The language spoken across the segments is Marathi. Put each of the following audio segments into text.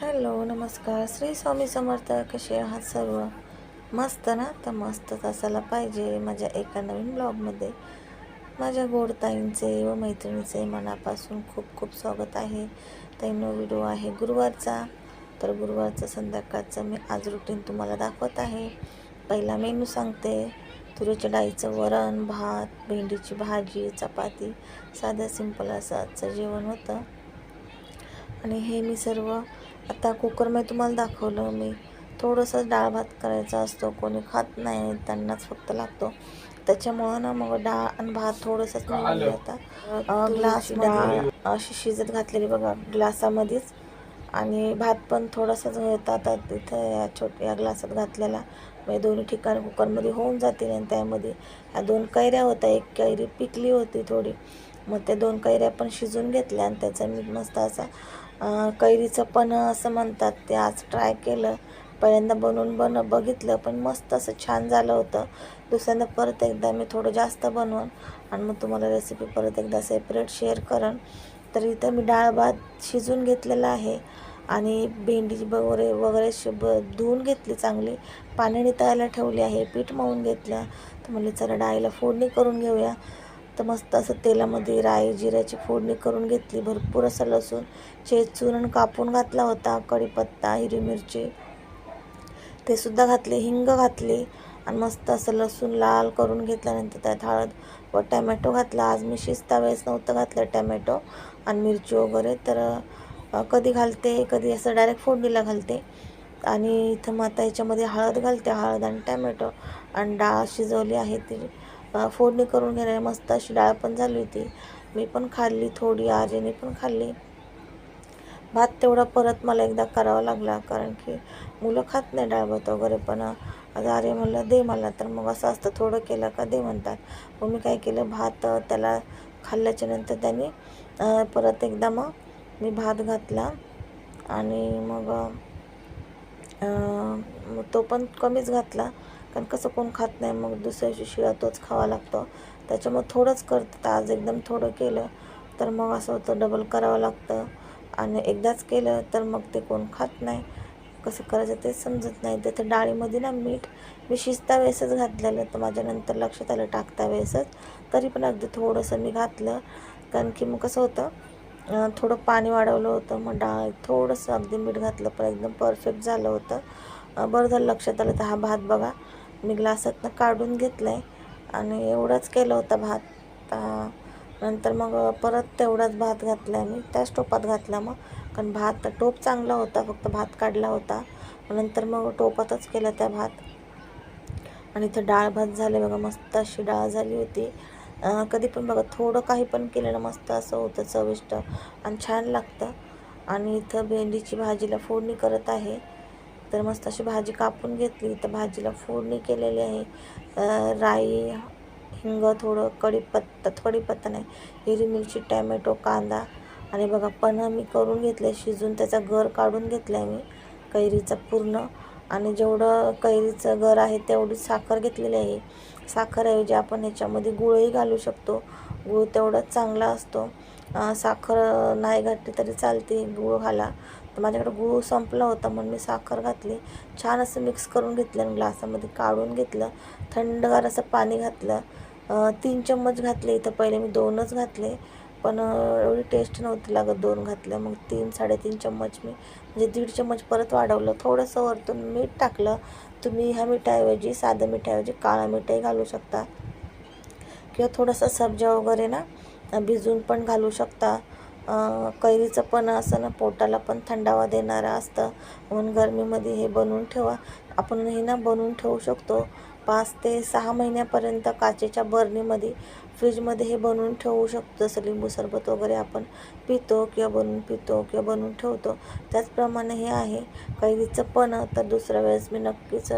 हॅलो नमस्कार. श्री स्वामी समर्थ कसे आहात सर्व? मस्त ना? तर मस्तच असायला पाहिजे माझ्या एका नवीन ब्लॉगमध्ये. माझ्या गोड ताईंचे व मैत्रिणीचे मनापासून खूप खूप स्वागत आहे. ताईनो व्हिडिओ आहे गुरुवारचा. तर गुरुवारचा संध्याकाळचं मी आज रुटीन तुम्हाला दाखवत आहे. पहिला मेनू सांगते. तुरीच्या डाळीचं वरण भात भेंडीची भाजी चपाती. साधं सिंपल असं आजचं जेवण होतं. आणि हे मी सर्व आता कुकरमध्ये तुम्हाला दाखवलं मी. थोडंसं डाळ भात करायचा असतो. कोणी खात नाही त्यांनाच फक्त लागतो. त्याच्यामुळं ना मग डाळ आणि भात थोडंसंच मी आता. ग्लासमध्ये अशी शिजत घातलेली बघा ग्लासामध्येच आणि भात पण थोडासाच होता आता तिथं या छोट्या या ग्लासात घातलेला. म्हणजे दोन्ही ठिकाणी कुकरमध्ये होऊन जातील आणि त्यामध्ये ह्या दोन कैऱ्या होत्या. एक कैरी पिकली होती थोडी. मग त्या दोन कैऱ्या पण शिजून घेतल्या आणि त्याचा मी मस्त असा कैरीचं पण असं म्हणतात ते आज ट्राय केलं. पहिल्यांदा बनवून बन बघितलं पण मस्त असं छान झालं होतं. दुसऱ्यांदा परत एकदा मी थोडं जास्त बनवून आणि मग तुम्हाला रेसिपी परत एकदा सेपरेट शेअर करेन तर इथं मी डाळ भात शिजून घेतलेला आहे आणि भेंडी वगैरे वगैरे शिब धुवून घेतली चांगली. पाण्याने तळायला ठेवली आहे पीठ मळून घेतलं. तर म्हणजे चला डाळीला फोडणी करून घेऊया. तर मस्त असं तेलामध्ये राई जिऱ्याची फोडणी करून घेतली. भरपूर असं लसूण चेचून आणि कापून घातला होता. कढीपत्ता हिरवी मिरची ते सुद्धा घातले हिंग घातली आणि मस्त असं लसूण लाल करून घेतल्यानंतर त्यात हळद व टॅमॅटो घातला. आज मी शिजता वेळेस नव्हतं घातलं टॅमॅटो आणि मिरची वगैरे तर कधी घालते कधी असं डायरेक्ट फोडणीला घालते. आणि इथं मग आता ह्याच्यामध्ये हळद घालते हळद आणि टॅमॅटो. आणि डाळ शिजवली आहे ती. फोडणी करून घेणारी मस्त अशी डाळ पण झाली होती. मी पण खाल्ली थोडी आजीने पण खाल्ली. भात तेवढा परत मला एकदा करावा लागला कारण की मुलं खात नाही डाळ भात वगैरे. पण आता अरे म्हणलं दे मला. तर मग असं असतं थोडं केलं का दे म्हणतात. मग मी काय केलं भात त्याला खाल्ल्याच्या नंतर त्याने परत एकदा मग मी भात घातला. आणि मग मग तो पण कमीच घातला. कारण कसं कोण खात नाही मग दुसऱ्या दिवशी शिळा तोच खावा लागतो. त्याच्यामुळे थोडंच करतं आज एकदम थोडं केलं तर मग असं होतं डबल करावं लागतं. आणि एकदाच केलं तर मग ते कोण खात नाही. कसं करायचं ते समजत नाही. तर डाळीमध्ये ना मीठ मी शिजता वेळेसच घातलेलं. तर माझ्यानंतर लक्षात आलं टाकता वेळेसच. तरी पण अगदी थोडंसं मी घातलं. कारण की मग कसं होतं थोडं पाणी वाढवलं होतं. मग डाळ थोडंसं अगदी मीठ घातलं. पण एकदम परफेक्ट झालं होतं. बरं झालं लक्षात आलं. तर हा भात बघा. मी ग्लासातनं काढून घेतला आहे आणि एवढाच केला होता भात. नंतर मग परत तेवढाच भात घातला मी. त्याच टोपात घातला मग. कारण भात टोप चांगला होता फक्त भात काढला होता. नंतर मग टोपातच केला त्या भात. आणि इथं डाळ भात झाले बघा मस्त अशी डाळ झाली होती. कधी पण बघा थोडं काही पण केलं मस्त असं होतं चविष्ट आणि छान लागतं. आणि इथं भेंडीची भाजीला फोडणी करत आहे. तर मस्त अशी भाजी कापून घेतली. तर भाजीला फोडणी केलेली आहे. राई हिंग थोडं कढीपत्ता कढीपत्ता नाही हिरवी मिरची टॅमॅटो कांदा आणि बघा पण मी करून घेतलं शिजून त्याचा गर काढून घेतला आहे मी कैरीचा पूर्ण. आणि जेवढं कैरीचं गर आहे तेवढी साखर घेतलेली आहे. साखरऐवजी आपण ह्याच्यामध्ये गुळही घालू शकतो. गुळ तेवढाच चांगला असतो. साखर नाही घातली तरी चालते गुळ घाला. तर माझ्याकडे गूळ संपला होता म्हणून मी साखर घातली. छान असं मिक्स करून घेतलं आणि ग्लासामध्ये काढून घेतलं. थंडगार असं पाणी घातलं. तीन चम्मच घातले. इथं पहिले मी दोनच घातले. पण एवढी टेस्ट नव्हती लागत दोन घातलं मग तीन साडेतीन चम्मच मी म्हणजे दीड चम्मच परत वाढवलं. थोडंसं वरतून मीठ टाकलं. तुम्ही ह्या मिठाऐवजी साधं मिठाऐवजी काळा मिठाही घालू शकता. किंवा थोडंसं सब्जा वगैरे ना भिजून भिजवून पण घालू शकता. कैरीचं पण असं ना पोटाला पण थंडावा देणारं असतं. म्हणून गरमीमध्ये हे बनवून ठेवा. आपण हे ना बनवून ठेवू शकतो. पाच ते सहा महिन्यापर्यंत काचेच्या बरणीमध्ये फ्रीजमध्ये हे बनवून ठेवू शकतो. जसं लिंबू सरबत वगैरे आपण पितो किंवा बनवून पितो किंवा बनवून ठेवतो. त्याचप्रमाणे हे आहे कैरीचं पण. तर दुसऱ्या वेळेस मी नक्कीच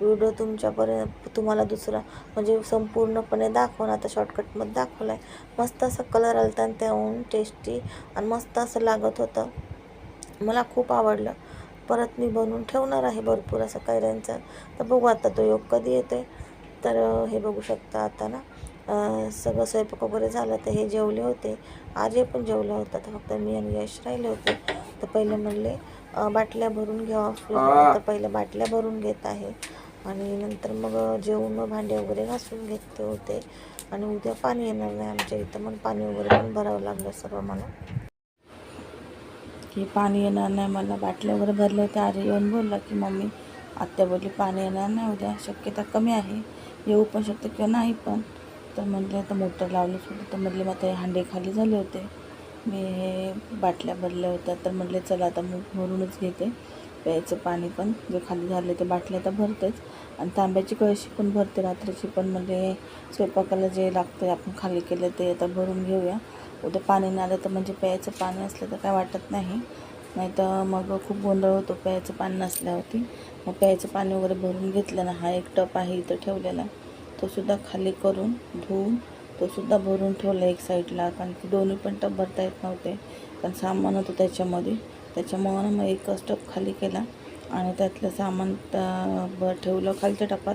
व्हिडिओ तुमच्यापर्यंत तुम्हाला दुसरा म्हणजे संपूर्णपणे दाखवून आता शॉर्टकटमध्ये दाखवला आहे मस्त असं कलर आलता आणि त्याहून टेस्टी आणि मस्त असं लागत होतं. मला खूप आवडलं. परत मी बनवून ठेवणार आहे भरपूर असं कैऱ्यांचा. तर बघू आता तो योग कधी येतोय. तर अं, हे बघू शकता आता ना सगळं स्वयंपाक वगैरे झालं तर हे जेवले होते. आजही पण जेवलं होतं. तर फक्त मी आणि यश राहिले होते. तर पहिले म्हणले बाटल्या भरून घ्यावा तर पहिल्या बाटल्या भरून घेत आहे. आणि नंतर मग जेवून मग भांडे वगैरे घासून घेते होते. आणि उद्या पाणी येणार नाही आमच्या इथं. मग पाणी वगैरे पण भरावं लागलं सर्व मला. की पाणी येणार नाही. मला बाटल्या वगैरे भरल्या होत्या आधी येऊन बोलला की मम्मी आत्या बोलली पाणी येणार नाही. उद्या शक्यता कमी आहे. येऊ पण शकते किंवा नाही पण. तर म्हटलं तर मोटर लावलीच होती तर म्हटले मग ते हांडे खाली झाले होते. मी हे बाटल्या भरल्या होत्या. तर म्हटले चला आता मग भरूनच घेते. प्यायचं पाणी पण जे खाली झाले ते बाटल्या तर भरतेच. आणि तांब्याची कळशी पण भरते रात्रीची. पण म्हणजे स्वयंपाकाला जे लागतं आपण खाली केलं ते आता भरून घेऊया. उद्या पाणी नाही आलं तर म्हणजे प्यायचं पाणी असलं तर काय वाटत नाही. नाही तर मग खूप गोंधळ होतो प्यायचं पाणी नसल्यावरती. मग प्यायचं पाणी वगैरे भरून घेतलं ना हा एक टप आहे इथं ठेवलेला. तो सुद्धा खाली करून धुवून तो सुद्धा भरून ठेवला एक साईडला कारण की दोन्ही पण टप भरता येत नव्हते. कारण सामान होतं त्याच्यामध्ये. त्याच्यामुळं मग एकच टप खाली केला आणि त्यातलं सामान भर ठेवलं खालच्या टपात.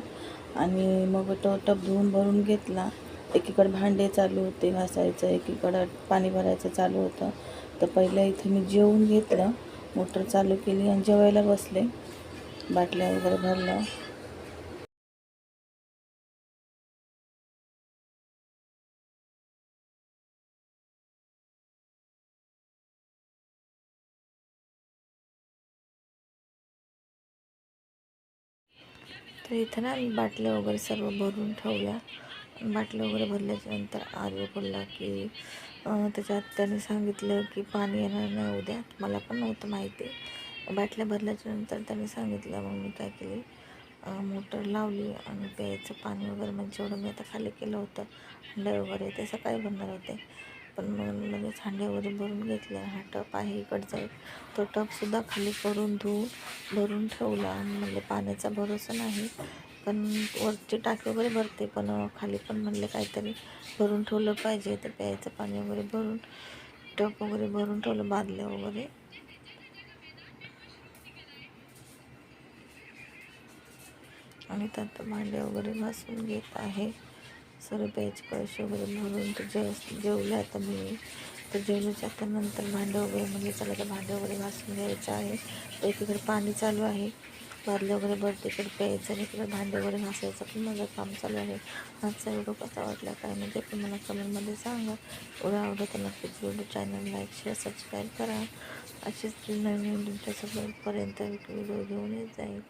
आणि मग तो टप धुवून भरून घेतला. एकीकडे भांडे चालू होते घासायचं एकीकडं पाणी भरायचं चालू होतं. तर पहिलं इथे मी जेवून घेतलं मोटर चालू केली आणि जेवायला बसले. बाटल्या वगैरे भरल्या. तर इथं ना बाटल्या वगैरे सर्व भरून ठेवल्या. बाटल्या वगैरे भरल्याच्यानंतर आर्य बोलला की त्याच्यात त्याने सांगितलं की पाणी येणार नाही उद्या. मला पण नव्हतं माहिती. बाटल्या भरल्याच्यानंतर त्याने सांगितलं मग मी काय केली? मोटर लावली आणि प्यायचं पाणी वगैरे म्हणजे जेवढं मी आता खाली केलं होतं हंडे वगैरे ते सकाळी भरणार होते. पण मग लगेच हांडे वगैरे भरून घेतले. हा टप आहे इकडचा एक. तो टपसुद्धा खाली करून धुवून भरून ठेवला. म्हणजे पाण्याचा भरोसा नाही. पण वरची टाकी वगैरे भरते पण खाली पण म्हणले काहीतरी भरून ठेवलं पाहिजे तर प्यायचं पाणी वगैरे भरून टप वगैरे भरून ठेवलं बादल्या वगैरे. आणि त्यात भांडे वगैरे घासून घेत आहे. सर्व प्यायचे पैसे वगैरे भरून तर जेव जेवले आता मी तर जेवल्याच्या आता नंतर भांडे वगैरे म्हणजे चला तर भांडे वगैरे घासून घ्यायचं आहे. तर एकीकडे पाणी चालू आहे. बादल्या वगैरे भरते इकडे प्यायचं आणि इकडे भांडे वगैरे घासायचं पण माझं काम चालू आहे. आजचा व्हिडिओ कसा वाटला काय नाही ते पण मला कमेंटमध्ये सांगा. एवढं आवडत तर नक्कीच video channel like share subscribe करा. अशीच नवीन तुमच्यासोबतपर्यंत व्हिडिओ घेऊन येत जाईल.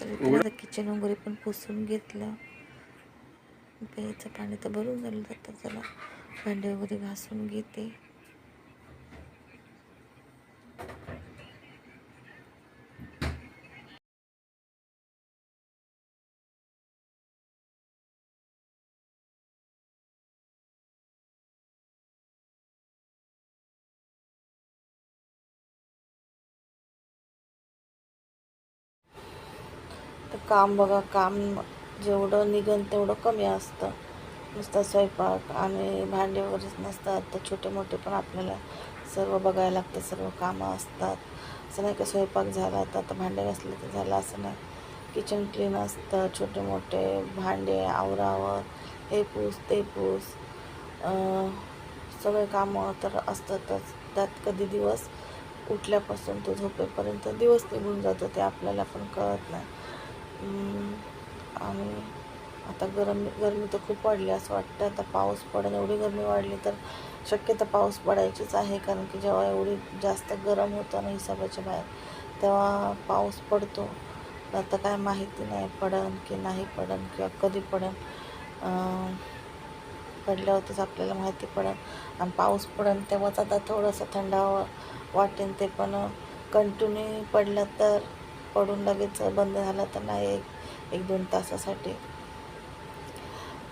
तर किचन वगैरे पण पुसून घेतलं. प्यायचं पाणी तर भरून झालं जातं चला भांडे वगैरे घासून घेते. तर काम बघा काम जेवढं निघन तेवढं कमी असतं. नुसता स्वयंपाक आणि भांडे वगैरेच नसतात. तर छोटे मोठे पण आपल्याला सर्व बघायला लागतं सर्व कामं असतात. असं नाही का स्वयंपाक झाला तर आता भांडे घासले तर झालं असं नाही. किचन क्लीन असतं छोटे मोठे भांडे आवरावर हे पूस ते पूस. सगळे कामं तर असतातच. त्यात कधी दिवस उठल्यापासून तो झोपेपर्यंत दिवस निघून जातो ते आपल्याला पण कळत नाही. आणि आता गरम गरमी तर खूप वाढली असं वाटतं. आता पाऊस पडेल एवढी गरमी वाढली तर शक्यतो पाऊस पडायचीच आहे. कारण की जेव्हा एवढी जास्त गरम होतं ना हिसाबाच्या बाहेर तेव्हा पाऊस पडतो. आता काय माहिती नाही पडन की नाही पडन किंवा कधी पडन. अं, पडल्यावरतीच आपल्याला माहिती पडन. आणि पाऊस पडन तेव्हाच आता थोडंसं थंडावं वाटेन ते पण कंटिन्यू पडलं तर पडून लगेच बंद झालं तर नाही एक एक दोन तासासाठी.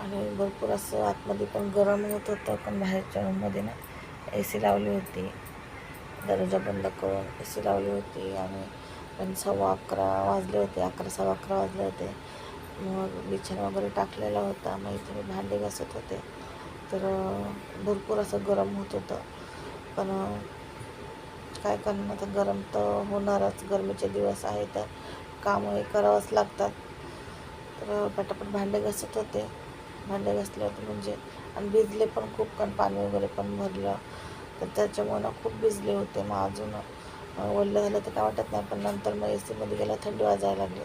आणि भरपूर असं आतमध्ये पण गरम होत होतं पण बाहेरच्या रूममध्ये ना ए सी लावली होती. दरवाजा बंद करून ए सी लावली होती आणि पण सव्वा अकरा वाजले होते अकरा सव्वा अकरा वाजले होते. मग बिछाण वगैरे टाकलेला होता मग इथे मी भांडे घासत होते. तर भरपूर असं गरम होत होतं. पण काय करणं तर गरम तर होणारच. गरमीचे दिवस आहे तर कामं हे करावंच लागतात. तर पटापट भांडे घासत होते. भांडे घासले होते म्हणजे आणि भिजले पण खूप कारण पाणी वगैरे पण भरलं. तर त्याच्यामुळं ना खूप भिजले होते मग अजून. अं, ओलं झालं तर काय वाटत नाही पण नंतर मग ए सीमध्ये गेला थंडी वाजायला लागली.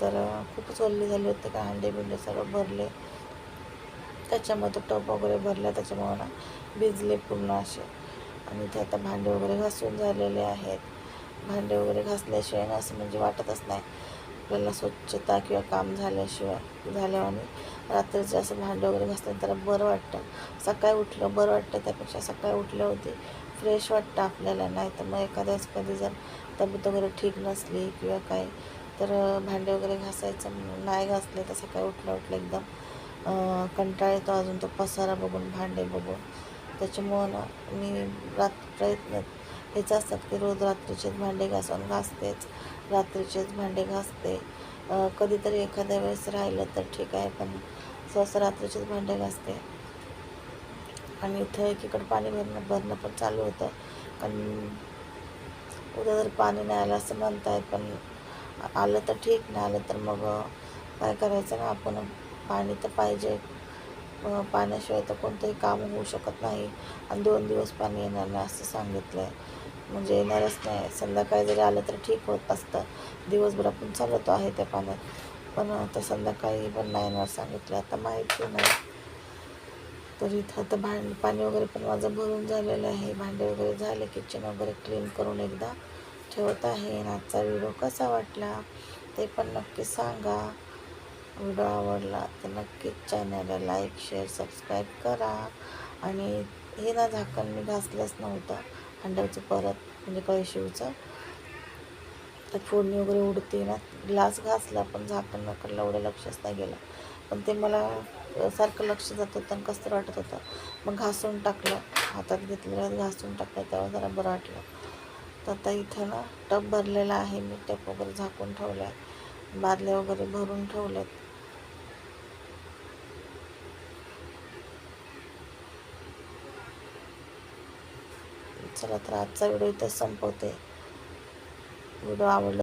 तर खूपच ओल्ली झाले होते का हांडे बिंडे सगळं भरले. त्याच्यामध्ये टप वगैरे भरला त्याच्यामुळं ना भिजले पूर्ण असे. आणि ते आता भांडे वगैरे घासून झालेले आहेत. भांडे वगैरे घासल्याशिवाय ना असं म्हणजे वाटतच नाही. आपल्याला स्वच्छता किंवा काम झाल्याशिवाय झाल्यावानी रात्रीचे असं भांडे वगैरे घासलं तर बरं वाटतं. सकाळी उठलं बरं वाटतं त्यापेक्षा सकाळी उठलं होती फ्रेश वाटतं आपल्याला. नाही तर मग एखाद्याच कधी जर तब्येत वगैरे ठीक नसली किंवा काय तर भांडे वगैरे घासायचं नाही घासले तर सकाळी उठलं उठलं एकदम कंटाळ कंटाळा येतो. अजून तो पसारा बघून भांडे बघून. त्याच्यामुळं ना मी रात प्रयत्न हेच असतात की रोज रात्रीचेच भांडे घासून घासतेच रात्रीचेच भांडे घासते. कधीतरी एखाद्या वेळेस राहिलं तर ठीक आहे पण सहसा रात्रीचेच भांडे घासते. आणि इथं एकीकडं पाणी भरणं भरणं पण चालू होतं. कारण उद्या जर पाणी नाही आलं असं म्हणताय पण आलं तर ठीक नाही आलं तर मग काय करायचं ना आपण? पाणी तर पाहिजे. पाण्याशिवाय तर कोणतंही काम होऊ शकत नाही. आणि दोन दिवस पाणी येणार नाही असं सांगितलं आहे म्हणजे येणारच नाही. संध्याकाळी जरी आलं तर ठीक होत असतं. दिवसभर आपण चालवतो आहे त्या पाण्यात पण आता संध्याकाळी पण नाही येणार सांगितलं. आता माहिती नाही. तर इथं आता भांड पाणी वगैरे पण माझं भरून झालेलं आहे. भांडे वगैरे झाले किचन वगैरे क्लीन करून एकदा ठेवत आहे. आजचा व्हिडिओ कसा वाटला ते पण नक्की सांगा. व्हिडिओ आवडला तर नक्कीच चॅनलला लाईक शेअर सबस्क्राईब करा. आणि हे ना झाकण मी घासलंच नव्हतं. अंड्याचं परत म्हणजे कळशिवचं. तर फोडणी वगैरे उडते ना ग्लास घासला पण झाकण नकडलं एवढं लक्षच नाही गेलं. पण ते मला सारखं लक्ष जात होतं आणि कसं वाटत होतं. मग घासून टाकलं हातात घेतलेलं घासून टाकलं तेव्हा जरा बरं वाटलं. तर आता इथं ना टप भरलेला आहे मी टप वगैरे झाकून ठेवलं आहे बादल्या वगैरे भरून ठेवल्यात. चला तर आजचा व्हिडिओ इथं संपवते. व्हिडिओ आवडला